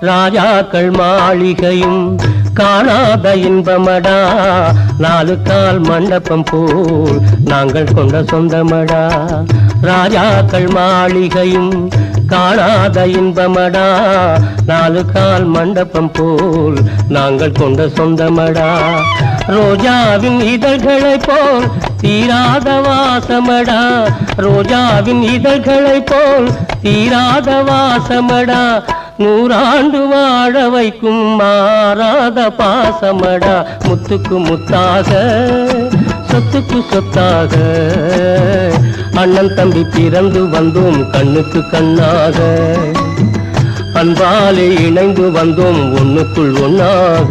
ராஜாக்கள் மாளிகையும் காணாத இன்பமடா. நாலு கால் மண்டபம் போல் நாங்கள் கொண்ட சொந்தமடா. ராஜாக்கள் மாளிகையும் காணாத இன்பமடா. நாலு கால் மண்டபம் போல் நாங்கள் கொண்ட சொந்தமடா. ரோஜாவின் இதழ்களை போல் தீராத வாசமடா. ரோஜாவின் இதழ்களை போல் தீராத வாசமடா. நூறாண்டு வாழ வைக்கும் மாறாத பாசமடா. முத்துக்கு முத்தாக சொத்துக்கு சொத்தாக. அண்ணன் தம்பி பிறந்து வந்தோம் கண்ணுக்கு கண்ணாக. அன்பாலே இணைந்து வந்தோம் ஒன்றுக்குள் ஒன்றாக